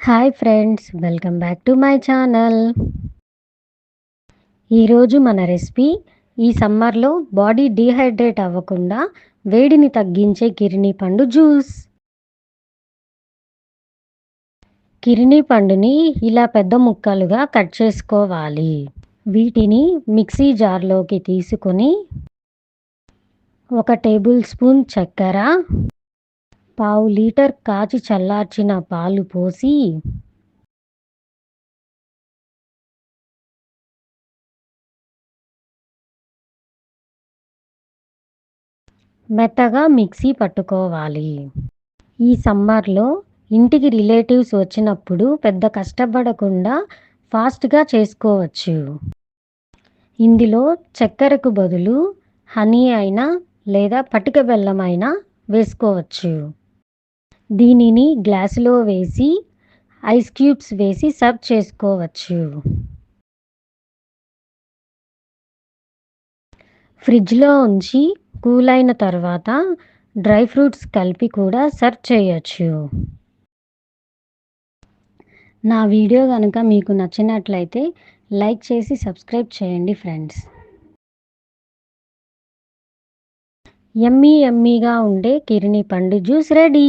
Hi friends welcome back to my channel. ఈరోజు మన recipe ఈ సమ్మర్లో బాడీ డీహైడ్రేట్ అవ్వకుండా వేడిని తగ్గించే కిరిని పండు జ్యూస్. కిరిని పండుని ఇలా పెద్ద ముక్కలుగా కట్ చేసుకోవాలి. వీటిని మిక్సీ జార్లోకి తీసుకొని ఒక టేబుల్ స్పూన్ చక్కెర పావు లీటర్ కాచి చల్లార్చిన పాలు పోసి మెత్తగా మిక్సీ పట్టుకోవాలి. ఈ సమ్మర్లో ఇంటికి రిలేటివ్స్ వచ్చినప్పుడు పెద్ద కష్టపడకుండా ఫాస్ట్గా చేసుకోవచ్చు. ఇందులో చక్కెరకు బదులు హనీ అయినా లేదా పటిక బెల్లం అయినా వేసుకోవచ్చు. దీనిని గ్లాసులో వేసి ఐస్ క్యూబ్స్ వేసి సర్వ్ చేసుకోవచ్చు. ఫ్రిడ్జ్లో ఉంచి కూల్ అయిన తర్వాత డ్రై ఫ్రూట్స్ కలిపి కూడా సర్వ్ చేయొచ్చు. నా వీడియో కనుక మీకు నచ్చినట్లయితే లైక్ చేసి సబ్స్క్రైబ్ చేయండి ఫ్రెండ్స్. ఎమ్మీ ఎమ్మీగా ఉండే కిరిని పండు juice ready!